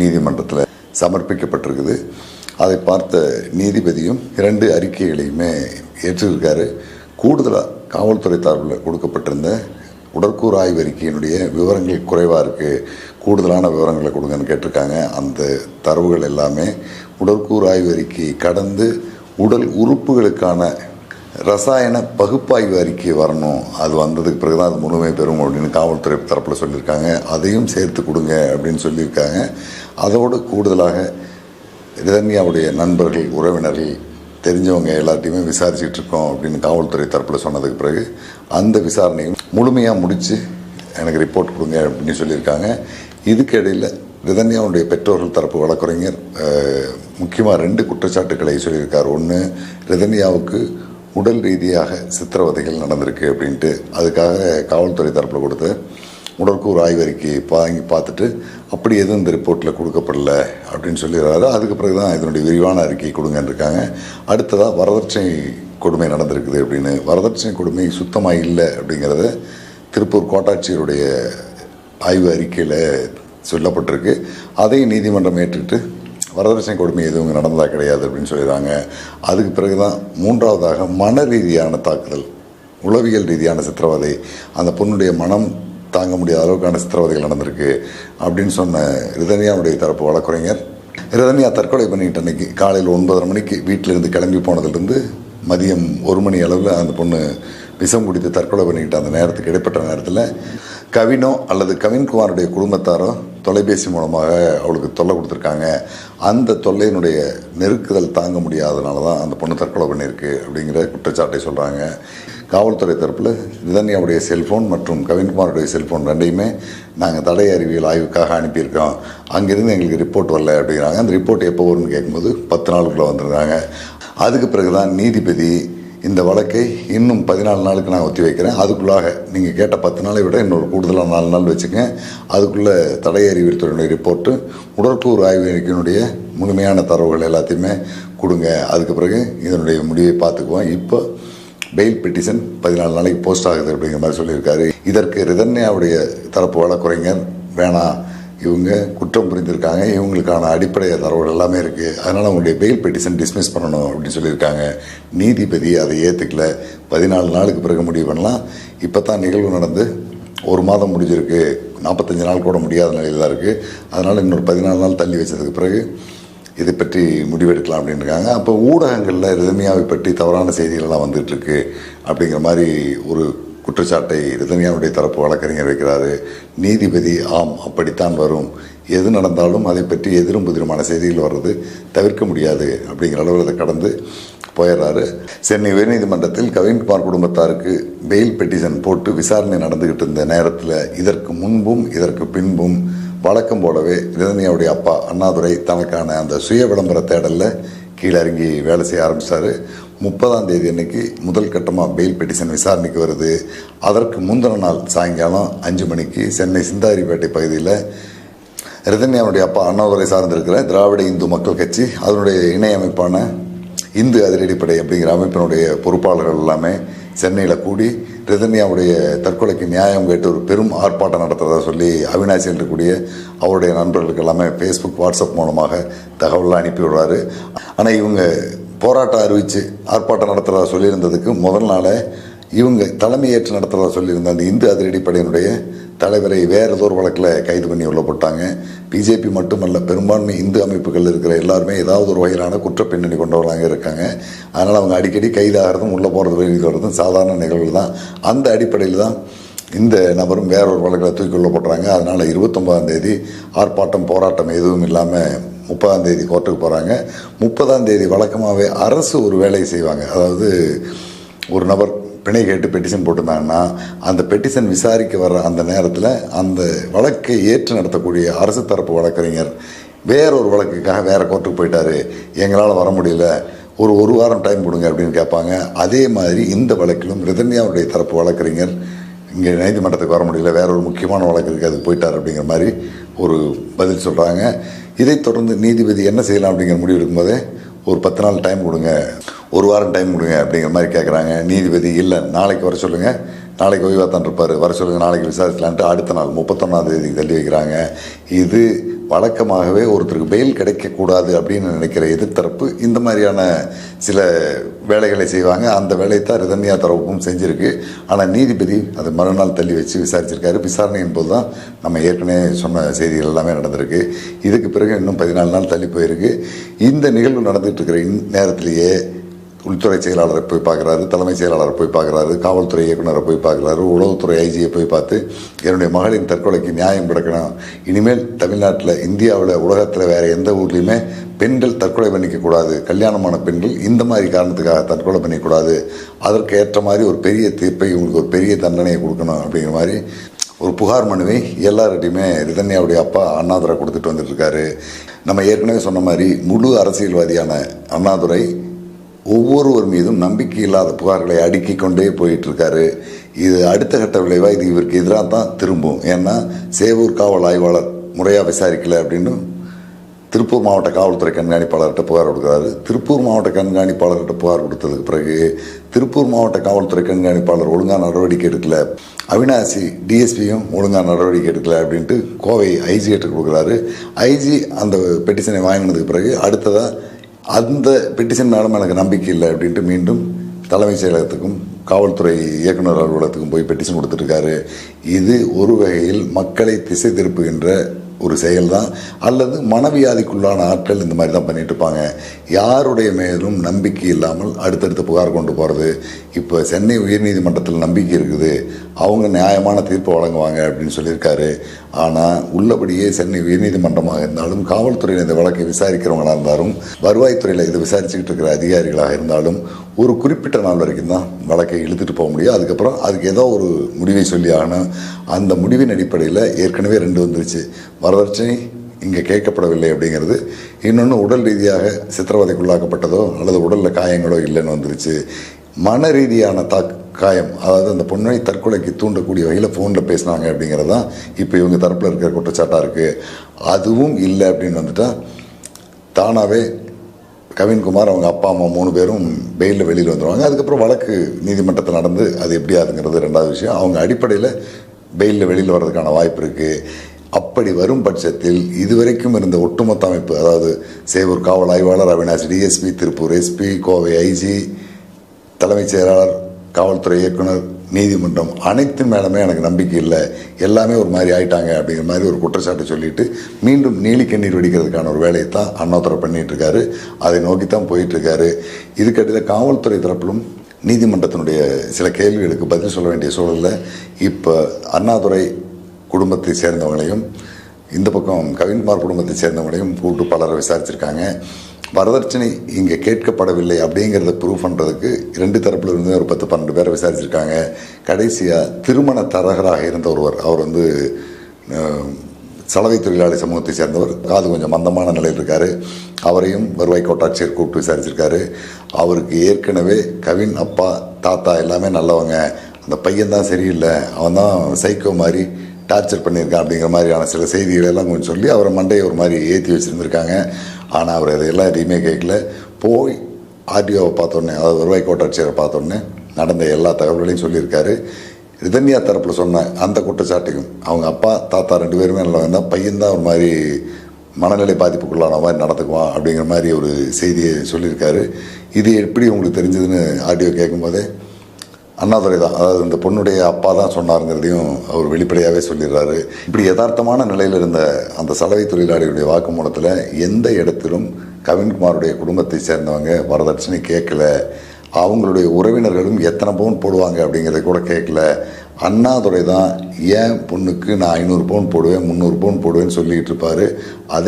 நீதிமன்றத்தில் சமர்ப்பிக்கப்பட்டிருக்குது. அதை பார்த்த நீதிபதியும் இரண்டு அறிக்கைகளையுமே ஏற்றிருக்காரு. கூடுதலாக காவல்துறை சார்பில் கொடுக்கப்பட்டிருந்த உடற்கூறு ஆய்வு அறிக்கையினுடைய விவரங்கள் குறைவாக இருக்குது கூடுதலான விவரங்களை கொடுங்கன்னு கேட்டிருக்காங்க. அந்த தரவுகள் எல்லாமே உடற்கூறு ஆய்வு அறிக்கையை கடந்து உடல் உறுப்புகளுக்கான ரசாயன பகுப்பாய்வு அறிக்கை வரணும். அது வந்ததுக்கு பிறகு தான் அது முழுமை பெறும் அப்படின்னு காவல்துறை தரப்பில் சொல்லியிருக்காங்க. அதையும் சேர்த்து கொடுங்க அப்படின்னு சொல்லியிருக்காங்க. அதோடு கூடுதலாக ரிதன்யாவுடைய நண்பர்கள் உறவினர்கள் தெரிஞ்சவங்க எல்லாத்தையுமே விசாரிச்சுட்டு இருக்கோம் அப்படின்னு காவல்துறை தரப்பில் சொன்னதுக்கு பிறகு அந்த விசாரணையும் முழுமையாக முடித்து எனக்கு ரிப்போர்ட் கொடுங்க அப்படின்னு சொல்லியிருக்காங்க. இதுக்கு இடையில் ரிதன்யாவுடைய பெற்றோர்கள் தரப்பு வழக்குரைஞர் முக்கியமாக ரெண்டு குற்றச்சாட்டுக்களை சொல்லியிருக்கார். ஒன்று ரிதன்யாவுக்கு உடல் ரீதியாக சித்திரவதைகள் நடந்திருக்கு அப்படின்ட்டு அதுக்காக காவல்துறை தரப்பில் கொடுத்து உடற்கூறு ஆய்வறிக்கை வாங்கி பார்த்துட்டு அப்படி எதுவும் இந்த ரிப்போர்ட்டில் கொடுக்கப்படல அப்படின்னு சொல்லிடுறாரு. அதுக்கு பிறகு தான் இதனுடைய விரிவான அறிக்கை கொடுங்கன்னு இருக்காங்க அடுத்ததாக வரதட்சணை கொடுமை நடந்திருக்குது அப்படின்னு. வரதட்சணை கொடுமை சுத்தமாக இல்லை அப்படிங்கிறத திருப்பூர் கோட்டாட்சியருடைய ஆய்வு அறிக்கையில் சொல்லப்பட்டிருக்கு. அதையும் நீதிமன்றம் ஏற்றுக்கிட்டு வரதட்சணை கொடுமை எதுவும் நடந்ததாக கிடையாது அப்படின்னு சொல்லிடுறாங்க. அதுக்கு பிறகு தான் மூன்றாவதாக மன ரீதியான தாக்குதல் உளவியல் ரீதியான சித்திரவதை அந்த பொண்ணுடைய மனம் தாங்க முடியாத அளவுக்கான சித்திரவதைகள் நடந்திருக்கு அப்படின்னு சொன்ன ரிதன்யாவுடைய தரப்பு வழக்குரைஞர் ரிதன்யா தற்கொலை பண்ணிக்கிட்ட அன்னைக்கு காலையில் ஒன்பதரை மணிக்கு வீட்டிலிருந்து கிளம்பி போனதுலேருந்து மதியம் ஒரு மணி அளவில் அந்த பொண்ணு விஷம் குடித்து தற்கொலை பண்ணிக்கிட்ட அந்த நேரத்துக்கு இடைப்பட்ட நேரத்தில் கவினோ அல்லது கவின்குமாருடைய குடும்பத்தாரோ தொலைபேசி மூலமாக அவளுக்கு தொல்லை கொடுத்துருக்காங்க. அந்த தொல்லையினுடைய நெருக்குதல் தாங்க முடியாதனால தான் அந்த பொண்ணு தற்கொலை பண்ணியிருக்கு அப்படிங்கிற குற்றச்சாட்டை சொல்கிறாங்க காவல்துறை தரப்பில் ரிதன்யாவுடைய செல்ஃபோன் மற்றும் கவின்குமாருடைய செல்ஃபோன் ரெண்டையுமே நாங்கள் தடை அறிவியல் ஆய்வுக்காக அனுப்பியிருக்கோம். அங்கேருந்து எங்களுக்கு ரிப்போர்ட் வரல அப்படிங்கிறாங்க. அந்த ரிப்போர்ட் எப்போ வரும்னு கேட்கும்போது பத்து நாளுக்குள்ளே வந்திருக்காங்க அதுக்கு பிறகு தான் நீதிபதி இந்த வழக்கை இன்னும் பதினாலு நாளுக்கு நான் ஒத்தி வைக்கிறேன் அதுக்குள்ளாக நீங்கள் கேட்ட பத்து நாளை விட இன்னொரு கூடுதலாக நாலு நாள் வச்சுக்கங்க அதுக்குள்ளே தடை அறிவித்துறையினுடைய ரிப்போர்ட்டு உடற்கூறு ஆய்வறிக்கையினுடைய முழுமையான தரவுகள் எல்லாத்தையுமே கொடுங்க. அதுக்கு பிறகு இதனுடைய முடிவை பார்த்துக்குவோம். இப்போ பெயில் பெட்டிஷன் பதினாலு நாளைக்கு போஸ்ட் ஆகுது அப்படிங்கிற மாதிரி சொல்லியிருக்காரு. இதற்கு ரிதன்யாவுடைய தரப்பு வழக்குரைஞர் வேணாம். இவங்க குற்றம் புரிந்திருக்காங்க. இவங்களுக்கான அடிப்படை தரவுகள் எல்லாமே இருக்குது அதனால் அவங்களுடைய பெயில் பெட்டிஷன் டிஸ்மிஸ் பண்ணணும் அப்படின்னு சொல்லியிருக்காங்க. நீதிபதி அதை ஏற்றுக்கல பதினாலு நாளுக்கு பிறகு முடிவு பண்ணலாம். இப்போ தான் நிகழ்வு நடந்து ஒரு மாதம் முடிஞ்சிருக்கு. நாற்பத்தஞ்சு நாள் கூட முடியாத நிலையில் தான் இருக்குது அதனால் இன்னொரு பதினாலு நாள் தள்ளி வச்சதுக்கு பிறகு இதை பற்றி முடிவெடுக்கலாம் அப்படின்னு இருக்காங்க. அப்போ ஊடகங்களில் ரிதன்யாவை பற்றி தவறான செய்திகள்லாம் வந்துகிட்ருக்கு அப்படிங்கிற மாதிரி ஒரு குற்றச்சாட்டை ரிதன்யாவுடைய தரப்பு வழக்கறிஞர் வைக்கிறாரு. நீதிபதி ஆம் அப்படித்தான் வரும். எது நடந்தாலும் அதை பற்றி எதிரும் புதிருமான செய்திகள் வர்றது தவிர்க்க முடியாது அப்படிங்கிற அளவில் அதை கடந்து போயிடுறாரு. சென்னை உயர்நீதிமன்றத்தில் கவின்குமார் குடும்பத்தாருக்கு பெயில் பெட்டிஷன் போட்டு விசாரணை நடந்துகிட்டு இருந்த நேரத்தில் இதற்கு முன்பும் இதற்கு பின்பும் வழக்கம் போலவே ரிதன்யாவுடைய அப்பா அண்ணாதுரை தனக்கான அந்த சுய விளம்பர தேடலில் கீழே இறங்கி வேலை செய்ய ஆரம்பித்தார் முப்பதாம் தேதி அன்னைக்கு முதல் கட்டமாக பெயில் பெட்டிஷன் விசாரணைக்கு வருது. அதற்கு முந்தின நாள் சாயங்காலம் அஞ்சு மணிக்கு சென்னை சிந்தாரிப்பேட்டை பகுதியில் ரிதன்யாவுடைய அப்பா அண்ணாதுரை சார்ந்திருக்கிற திராவிட இந்து மக்கள் கட்சி அதனுடைய இணை அமைப்பான இந்து அதிரடிப்படை அப்படிங்கிற அமைப்பினுடைய பொறுப்பாளர்கள் எல்லாமே சென்னையில் கூடி ரிதன்யாவுடைய தற்கொலைக்கு நியாயம் கேட்டு ஒரு பெரும் ஆர்ப்பாட்டம் நடத்துறதா சொல்லி அவினாசி இருக்கக்கூடிய அவருடைய நண்பர்களுக்கு எல்லாமே ஃபேஸ்புக் வாட்ஸ்அப் மூலமாக தகவலாம் அனுப்பி விடுறாரு ஆனால் இவங்க போராட்டம் அறிவித்து ஆர்ப்பாட்டம் நடத்துகிறதா சொல்லியிருந்ததுக்கு முதல் நாளே இவங்க தலைமையேற்று நடத்துகிறதா சொல்லியிருந்த அந்த இந்து அதிரடிப்படையினுடைய தலைவரை வேறு ஏதோ ஒரு வழக்கில் கைது பண்ணி உள்ள போட்டாங்க. பிஜேபி மட்டுமல்ல பெரும்பான்மை இந்து அமைப்புகள் இருக்கிற எல்லாருமே ஏதாவது ஒரு வகையிலான குற்ற பின்னணி கொண்டவர்களாக இருக்காங்க. அதனால் அவங்க அடிக்கடி கைதாகிறதும் உள்ளே போகிறது வெளியில் வர்றதும் சாதாரண நிகழ்வு தான். அந்த அடிப்படையில் தான் இந்த நபரும் வேறொரு வழக்கில் தூக்கி உள்ள போடுறாங்க அதனால் இருபத்தொம்பதாம் தேதி ஆர்ப்பாட்டம் போராட்டம் எதுவும் இல்லாமல் முப்பதாம் தேதி கோர்ட்டுக்கு போகிறாங்க முப்பதாம் தேதி வழக்கமாகவே அரசு ஒரு வேலையை செய்வாங்க. அதாவது ஒரு நபர் பிணை கேட்டு பெட்டிஷன் போட்டிருந்தாங்கன்னா அந்த பெட்டிஷன் விசாரிக்க வர்ற அந்த நேரத்தில் அந்த வழக்கை ஏற்று நடத்தக்கூடிய அரசு தரப்பு வழக்கறிஞர் வேற ஒரு வழக்குக்காக வேறு கோர்ட்டுக்கு போயிட்டாரு. எங்களால் வர முடியல. ஒரு ஒரு வாரம் டைம் கொடுங்க அப்படின்னு கேட்பாங்க. அதே மாதிரி இந்த வழக்கிலும் ரிதன்யாவுடைய தரப்பு வழக்கறிஞர் இங்கே நீதிமன்றத்துக்கு வர முடியல. வேற ஒரு முக்கியமான வழக்கு இருக்குது அதுக்கு போயிட்டார் அப்படிங்கிற மாதிரி ஒரு பதில் சொல்கிறாங்க இதைத் தொடர்ந்து நீதிபதி என்ன செய்யலாம் அப்படிங்கிற முடிவு போதே ஒரு பத்து நாள் டைம் கொடுங்க. ஒரு வாரம் டைம் கொடுங்க அப்படிங்கிற மாதிரி கேட்குறாங்க நீதிபதி இல்லை நாளைக்கு வர சொல்லுங்கள் நாளைக்கு ஓய்வாக தான் இருப்பார். வர சொல்லுங்கள் நாளைக்கு விசாரிக்கலான்ட்டு அடுத்த நாள் முப்பத்தொன்னாம் தேதி தள்ளி வைக்கிறாங்க. இது வழக்கமாகவே ஒருத்தருக்கு பெயில் கிடைக்கக்கூடாது அப்படின்னு நினைக்கிற எதிர்த்தரப்பு இந்த மாதிரியான சில வேலைகளை செய்வாங்க. அந்த வேலையை தான் ரிதன்யா தரப்பும் செஞ்சுருக்கு. ஆனால் நீதிபதி அதை மறுநாள் தள்ளி வச்சு விசாரிச்சிருக்காரு. விசாரணையின் போது தான் நம்ம ஏற்கனவே சொன்ன செய்திகள் எல்லாமே நடந்திருக்கு. இதுக்கு பிறகு இன்னும் பதினாலு நாள் தள்ளி போயிருக்கு. இந்த நிகழ்வு நடந்துகிட்டு இருக்கிற நேரத்திலேயே உள்துறை செயலாளரை போய் பார்க்குறாரு தலைமைச் செயலாளரை போய் பார்க்குறாரு காவல்துறை இயக்குநரை போய் பார்க்குறாரு உளவுத்துறை ஐஜியை போய் பார்த்து என்னுடைய மகளின் தற்கொலைக்கு நியாயம் கிடைக்கணும். இனிமேல் தமிழ்நாட்டில் இந்தியாவில் உலகத்தில் வேறு எந்த ஊர்லேயுமே பெண்கள் தற்கொலை பண்ணிக்கக்கூடாது கல்யாணமான பெண்கள் இந்த மாதிரி காரணத்துக்காக தற்கொலை பண்ணிக்கூடாது அதற்கு ஏற்ற மாதிரி ஒரு பெரிய தீர்ப்பை இவங்களுக்கு ஒரு பெரிய தண்டனையை கொடுக்கணும் அப்படிங்கிற மாதிரி ஒரு புகார் மனுவை எல்லார்கிட்டையுமே ரிதன்யாவுடைய அப்பா அண்ணாதுரை கொடுத்துட்டு வந்துட்டுருக்காரு நம்ம ஏற்கனவே சொன்ன மாதிரி முழு அரசியல்வாதியான அண்ணாதுரை ஒவ்வொருவர் மீதும் நம்பிக்கை இல்லாத புகார்களை அடுக்கி கொண்டே போயிட்டுருக்காரு. இது அடுத்த கட்ட விளைவாக இது இவருக்கு எதிராக தான் திரும்பும். ஏன்னா சேவூர் காவல் ஆய்வாளர் முறையாக விசாரிக்கல அப்படின்னு திருப்பூர் மாவட்ட காவல்துறை கண்காணிப்பாளர்கிட்ட புகார் கொடுக்குறாரு. திருப்பூர் மாவட்ட கண்காணிப்பாளர்கிட்ட புகார் கொடுத்ததுக்கு பிறகு திருப்பூர் மாவட்ட காவல்துறை கண்காணிப்பாளர் ஒழுங்காக நடவடிக்கை எடுக்கல. அவினாசி டிஎஸ்பியும் ஒழுங்காக நடவடிக்கை எடுக்கல அப்படின்ட்டு கோவை ஐஜி கிட்ட கொடுக்குறாரு. ஐஜி அந்த பெட்டிஷனை வாங்கினதுக்கு பிறகு அடுத்ததாக அந்த பெட்டிஷன் மேடம் எனக்கு நம்பிக்கை இல்லை அப்படின்ட்டு மீண்டும் தலைமைச் செயலகத்துக்கும் காவல்துறை இயக்குனர் அலுவலகத்துக்கும் போய் பெட்டிஷன் கொடுத்துருக்காரு இது ஒரு வகையில் மக்களை திசை திருப்புகின்ற ஒரு செயல் தான் அல்லது மனவியாதிக்குள்ளான ஆட்கள் இந்த மாதிரி தான் பண்ணிட்டு இருப்பாங்க யாருடைய மேலும் நம்பிக்கை இல்லாமல் அடுத்தடுத்து புகார் கொண்டு போகிறது இப்போ சென்னை உயர்நீதிமன்றத்தில் நம்பிக்கை இருக்குது. அவங்க நியாயமான தீர்ப்பு வழங்குவாங்க அப்படின்னு சொல்லியிருக்காரு. ஆனால் உள்ளபடியே சென்னை உயர்நீதிமன்றமாக இருந்தாலும் காவல்துறையில் இந்த வழக்கை விசாரிக்கிறவங்களாக இருந்தாலும் வருவாய்த்துறையில் இதை விசாரிச்சுக்கிட்டு இருக்கிற அதிகாரிகளாக இருந்தாலும் ஒரு குறிப்பிட்ட நாள் வரைக்கும் தான் வழக்கை இழுத்துட்டு போக முடியும். அதுக்கப்புறம் அதுக்கு ஏதோ ஒரு முடிவை சொல்லி ஆகணும். அந்த முடிவின் அடிப்படையில் ஏற்கனவே ரெண்டு வந்துருச்சு. வரதட்சணை இங்கே கேட்கப்படவில்லை அப்படிங்கிறது. இன்னொன்று உடல் ரீதியாக சித்திரவதைக்குள்ளாக்கப்பட்டதோ அல்லது உடலில் காயங்களோ இல்லைன்னு வந்துருச்சு. மன ரீதியான தாக்கு காயம். அதாவது அந்த பொண்ணை தற்கொலைக்கு தூண்டக்கூடிய வகையில் ஃபோனில் பேசினாங்க அப்படிங்கிறது தான் இப்போ இவங்க தரப்பில் இருக்கிற குற்றச்சாட்டாக இருக்குது அதுவும் இல்லை அப்படின்னு வந்துட்டால் தானாகவே கவின்குமார் அவங்க அப்பா அம்மா மூணு பேரும் பெயிலில் வெளியில் வந்துடுவாங்க அதுக்கப்புறம் வழக்கு நீதிமன்றத்தில் நடந்து அது எப்படியாதுங்கிறது ரெண்டாவது விஷயம். அவங்க அடிப்படையில் பெயிலில் வெளியில் வர்றதுக்கான வாய்ப்பு இருக்குது அப்படி வரும் பட்சத்தில் இதுவரைக்கும் இருந்த ஒட்டுமொத்த அமைப்பு அதாவது சேவூர் காவல் ஆய்வாளர் Avinash DSP Tiruppur SP Kovai IG தலைமைச் செயலாளர் காவல்துறை இயக்குனர் நீதிமன்றம் அனைத்து மேலுமே எனக்கு நம்பிக்கை இல்லை. எல்லாமே ஒரு மாதிரி ஆயிட்டாங்க அப்படிங்கிற மாதிரி ஒரு குற்றச்சாட்டு சொல்லிட்டு மீண்டும் நீலி கண்ணீர் வெடிக்கிறதுக்கான ஒரு வேலையை தான் அண்ணாதுரை பண்ணிகிட்ருக்காரு இருக்காரு. அதை நோக்கி தான் போயிட்டு இருக்காரு. காவல்துறை தரப்பிலும் நீதிமன்றத்தினுடைய சில கேள்விகளுக்கு பதில் சொல்ல வேண்டிய சூழலில் இப்போ அண்ணாதுரை குடும்பத்தை சேர்ந்தவங்களையும் இந்த பக்கம் கவின்குமார் குடும்பத்தை சேர்ந்தவங்களையும் கூட்டு பலரை விசாரிச்சிருக்காங்க. வரதட்சணை இங்கே கேட்கப்படவில்லை அப்படிங்கிறத ப்ரூவ் பண்ணுறதுக்கு ரெண்டு தரப்பில் இருந்து ஒரு பத்து பன்னெண்டு பேரை விசாரிச்சிருக்காங்க. கடைசியாக திருமண தரகராக இருந்த ஒருவர் அவர் வந்து சலவை தொழிலாளி சமூகத்தை சேர்ந்தவர். காது கொஞ்சம் மந்தமான நிலையில் இருக்கார். அவரையும் வருவாய் கோட்டாட்சியர் கூப்பிட்டு விசாரிச்சிருக்காரு. அவருக்கு ஏற்கனவே கவின் அப்பா தாத்தா எல்லாமே நல்லவங்க. அந்த பையன் தான் சரியில்லை. அவன் தான் சைக்கோ மாதிரி டார்ச்சர் பண்ணியிருக்கான் அப்படிங்கிற மாதிரியான சில செய்திகள் எல்லாம் கொஞ்சம் சொல்லி அவரை மண்டையை ஒரு மாதிரி ஏற்றி வச்சுருந்துருக்காங்க. ஆனால் அவர் அதையெல்லாம் எதையுமே கேட்கல. போய் ஆர்டிஓவை பார்த்தோன்னே அதாவது வருவாய் கோட்டாட்சியரை பார்த்தோன்னே நடந்த எல்லா தகவல்களையும் சொல்லியிருக்காரு. ரிதன்யா தரப்பில் சொன்ன அந்த குற்றச்சாட்டையும் அவங்க அப்பா தாத்தா ரெண்டு பேருமே நல்லா வந்தால் பையன் தான் ஒரு மாதிரி மனநிலை பாதிப்புக்குள்ளான மாதிரி நடந்துக்குவான் அப்படிங்கிற மாதிரி ஒரு செய்தியை சொல்லியிருக்காரு. இது எப்படி உங்களுக்கு தெரிஞ்சதுன்னு ஆடியோ கேட்கும்போதே அண்ணாதுரை தான். அதாவது இந்த பொண்ணுடைய அப்பா தான் சொன்னாருங்கிறதையும் அவர் வெளிப்படையாகவே சொல்லிடுறாரு. இப்படி யதார்த்தமான நிலையில் இருந்த அந்த சலவை தொழிலாளிகளுடைய வாக்குமூலத்தில் எந்த இடத்திலும் கவின்குமாருடைய குடும்பத்தை சேர்ந்தவங்க வரதட்சணை கேட்கல. அவங்களுடைய உறவினர்களும் எத்தனை பவுன் போடுவாங்க அப்படிங்கிறத கூட கேட்கல. அண்ணாதுரை தான் ஏன் பொண்ணுக்கு நான் ஐநூறு பவுன் போடுவேன் முந்நூறு பவுன் போடுவேன்னு சொல்லிகிட்டு இருப்பார்? அதே